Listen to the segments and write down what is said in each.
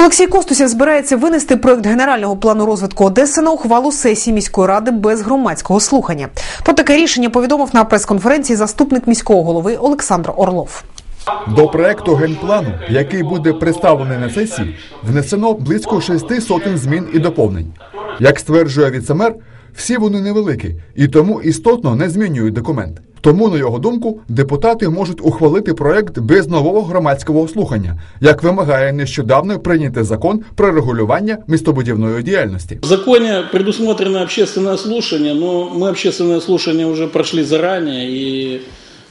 Олексій Костусів збирається винести проект генерального плану розвитку Одеси на ухвалу сесії міської ради без громадського слухання. Про таке рішення повідомив на прес-конференції заступник міського голови Олександр Орлов. До проекту генплану, який буде представлений на сесії, внесено близько шести сотень змін і доповнень. Як стверджує віцемер, всі вони невеликі і тому істотно не змінюють документ. Тому, на його думку, депутати можуть ухвалити проект без нового громадського слухання, як вимагає нещодавно прийнятий закон про регулювання містобудівної діяльності. В законе предусмотрено общественное слушание, но мы общественное слушание уже прошли заранее, и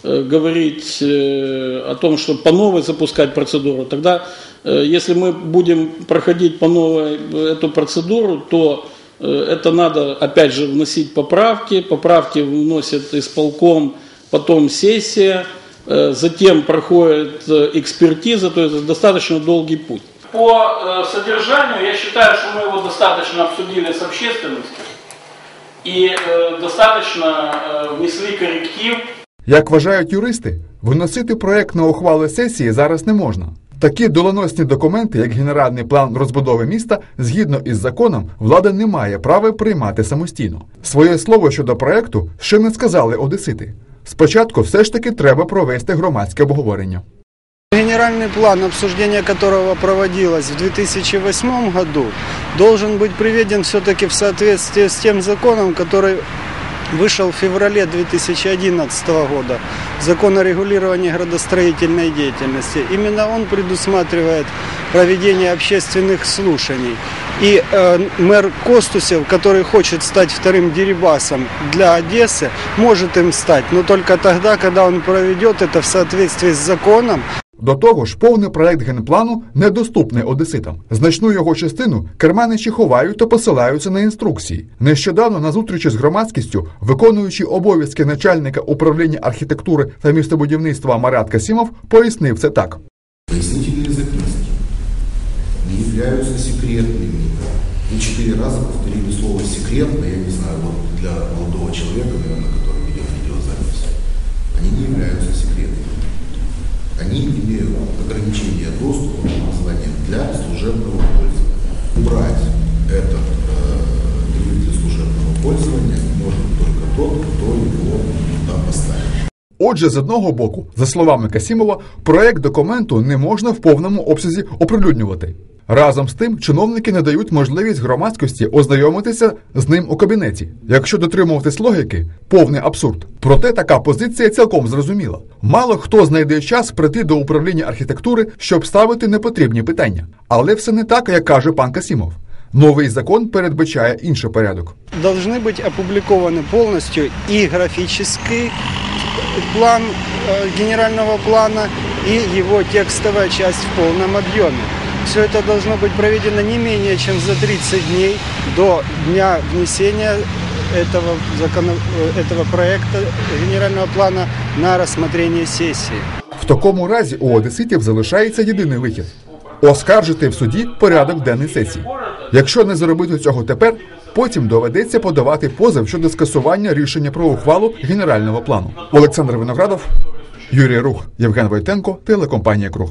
э, говорить э, о том, что по новой запускать процедуру, тогда, э, если мы будем проходить по новой эту процедуру, то э, это надо, опять же, вносить поправки, поправки вносит исполком, потом сессия, э, затем проходит э, экспертиза, то есть достаточно долгий путь. По э, содержанию я считаю, что мы его достаточно обсудили с общественностью и э, достаточно э, внесли корректив. Як вважають юристи, виносити проект на ухвали сесії зараз не можна. Такі доленосні документи, як генеральний план розбудови міста, згідно із законом, влада не має права приймати самостійно. Своє слово щодо проекту ще не сказали одесити. Спочатку все ж таки треба провести громадське обговорення. Генеральный план, обсуждение которого проводилось в 2008 году, должен быть приведен все-таки в соответствии с тем законом, который вышел в феврале 2011 года, закон о регулировании градостроительной деятельности. Именно он предусматривает проведение общественных слушаний. И э, мэр Костусев, который хочет стать вторым Дерибасом для Одессы, может им стать, но только тогда, когда он проведет это в соответствии с законом, До того ж, повний проект генплану недоступний одеситам. Значну його частину керманичі ховають та посилаються на інструкції. Нещодавно на зустрічі з громадськістю, виконуючий обов'язки начальника управління архітектури та містобудівництва Марат Касімов пояснив це так. Пояснительные записки не являются секретными. Вы четыре раза повторили слово «секретно», я не знаю, вот для молодого человека, наверное, который ведет видеозапись. Они не являются секретными. Они имеют ограничение доступа на название «для служебного пользования». Убрать этот э, двигатель служебного пользования может только тот, кто его туда поставит. Отже, з одного боку, за словами Касімова, проект документу не можна в повному обсязі оприлюднювати. Разом з тим, чиновники не дають можливість громадськості ознайомитися з ним у кабінеті. Якщо дотримуватись логіки, повний абсурд. Проте така позиція цілком зрозуміла. Мало хто знайде час прийти до управління архітектури, щоб ставити непотрібні питання. Але все не так, як каже пан Касімов. Новий закон передбачає інший порядок. должны быть опубликованы полностью и графический план э, генерального плана, и его текстовая часть в полном объеме. Все это должно быть проведено не менее чем за 30 дней до дня внесения этого, закона, э, этого проекта генерального плана на рассмотрение сессии. В такому разі у одеситів залишається єдиний вихід оскаржити в суді порядок денний сесії. Якщо не зробити цього тепер, потім доведеться подавати позов щодо скасування рішення про ухвалу генерального плану. Олександр Виноградов, Юрій Рух, Євген Войтенко, телекомпанія Круг.